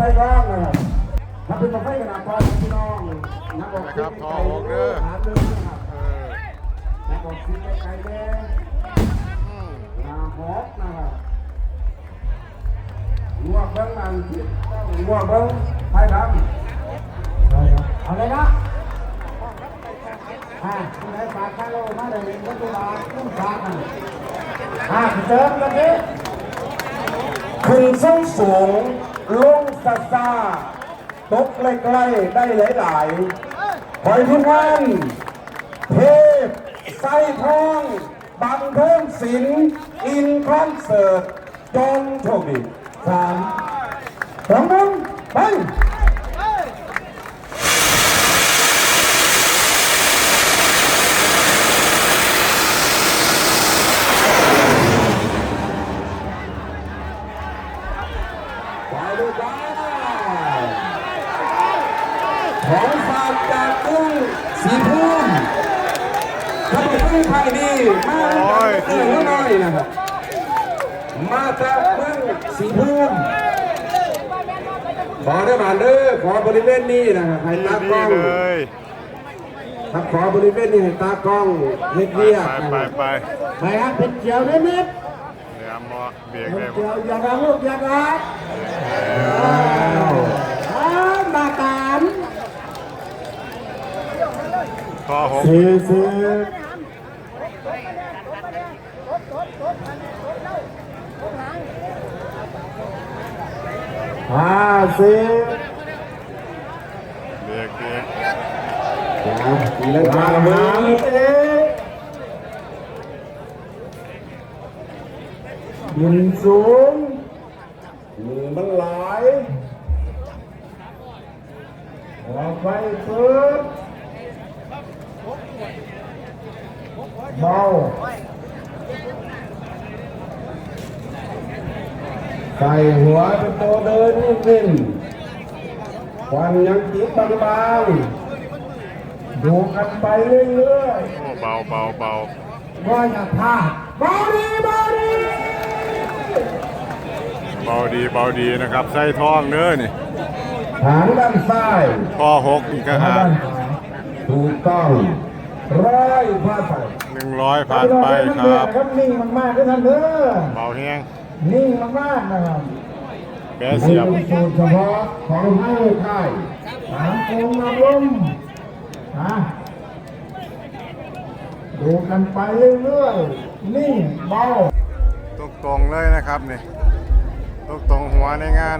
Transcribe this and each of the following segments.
ส่กล้องนะครับถ้าเป็นมาไฟขนาดพอพี่น้องนักบอกนะครับทอหกเด้อหาเรื่องนะครับเออนักบอกคิดไปไกลแน่นาฮอกนะครับงัวเบิ้งนั่นคิดงัวเบิ้งไทยดำเอาเลยนะอ่าคุณได้ฝากข้าโลมาเลยเป็นวัตถุบาทตุ้มฝากกันอ่าเติมกันดิขึ้นสูงสูงลง ซาซาตกใกล้ๆได้หลายๆคอยทุกงานเทพไส้ทองบังเทิงศิลป์อินคอนเสิร์ตจงโชคดีสามสองหนึ่งไปดูกัน ของฝากจากกุ้งสีพุ่มถ้าเป็นกุ้งไทยนี่มาโอ้ยเออน้อยนะครับมาจากกุ้งสีพุ่มขอได้มาเด้อขอบริเวณนี้นะครับให้ตากดีล้องเลยครับขอบริเวณนี้ให้ตากล้องเฮ็ดไปเวียกไปนะคไปรับไปไปครับเป็นเจียวได้ไหมเดี๋ยวมอเบรกเป็ได้นบ่เจียวอย่ารังลูกอย่ารักอ้าวอ้าวมาตา มทอหกสี่สิบห้าสิบเบรกเบรกตีลังกาห้าสิบยืนสูงมือมันไหลออกไปเปิด เบาใส่หัวเป็นตัวเดินนิ่งๆควันยังติดบางๆดูกันไปเรื่อยโอ้เบาเบาเบาๆว่าอย่าพลาดเบาดีเบาดีเบาดีเบาดีนะครับใส่ทองเด้อนี่หางด้านซ้ายทอหกอีกก็หางหาด้านขวาถูกต้อง ร้อยพลาดไปหนึ่งร้อยผ่านไปครับครับนิ่งมากๆด้วยท่านเด้อเบาแห้งนิ่งมากๆนะครับแปะเสียบนี่เป็นสูตรเฉพาะของให้ค่ายสามองค์นำร่มนะดูกันไปเรื่อยๆนิ่งเบาตรงตรงๆเลยนะครับนี่ตรงตรงๆหัวในงาน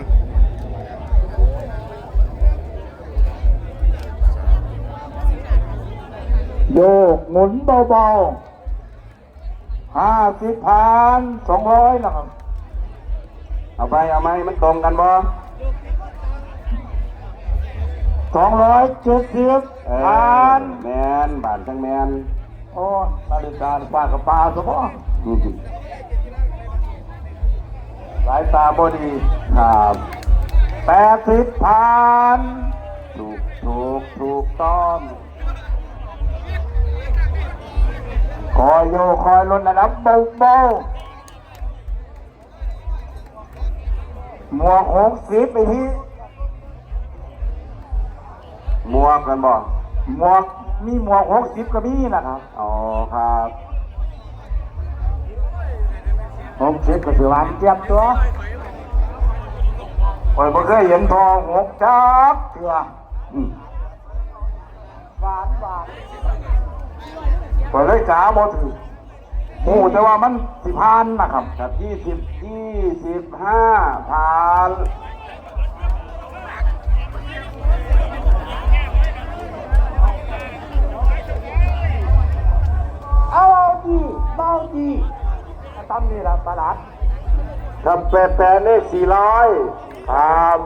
ยกหมุนเบาๆห้าสิบพันสองร้อยนะครับ เอาไปเอาไหมมันตรงกันบ่สองร้อยเจ็ดสิบพันแมนบานทั้งแมนโอ้นาฬิกาปากกับปลาสมองสายตาบดีครับแปดสิบพันถูกถูกถูกต้อง คอยโยคอยลดระดับเบาเบาหมวกหกสิบไปที่หมวกกันบ่หมวกมีหมวกหกสิบก็มีนะครับ อ๋อครับหกสิบก็ถือว่าเจ็บตัวคอยบ่เคยเห็นทองหกจับเถื่ออืมหวานหวาน เปิดเลยจ้าบอถือโอ้แต่ว่ามันสิพานนะครับจากยี่สิบยี่สิบห้าพานเอาดีเบาดีตั้มนี่ละประหลัดครับแปะแปะเลขสี่ร้อยครับ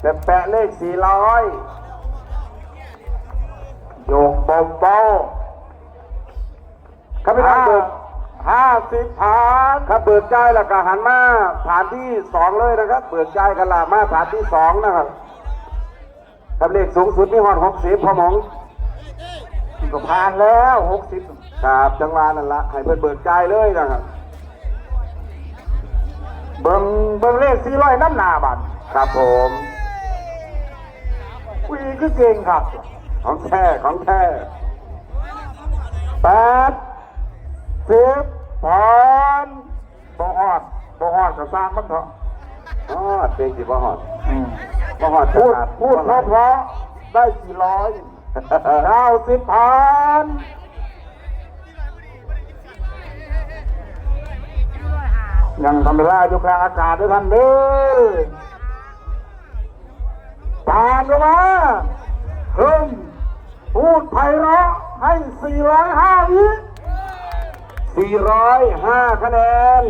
แปะแปะเลขสี่ร้อยโยกเบาๆ ครับพี่น้องเบิกห้าสิบฐานครับเบิกใจายแล้วก็หันมาฐานที่สองเลยนะครับ เบิกใจายกันละมาฐานที่สองนะครับครับเลขสูงสุดมีหอดหกสิบพอหมองก็ผ่านแล้วหกสิบครับจังหวะนั่นละให้เพิ่นเบิกใจายเลยนะครับ เบิ่งเบิ่งเลขสี่ร้อยน้ำหนาบัตรครับผมวีก็เก่งครับ ของแท้ของแท้แปด สิบพันบ่ฮอดบ่ฮอดก็สร้างมันเถอะอ๋อเพลงสิบ่ฮอดอืมบ่ฮอดพูดจักรพูดเพราะเพราะๆได้กี่ร้อยเก้าสิบพันยังทำเวลาอยู่กลางอากาศด้วยท่านเด้อตามลงมาเพิ่มพูดไพเราะให้ 405วิ 405 คะแนน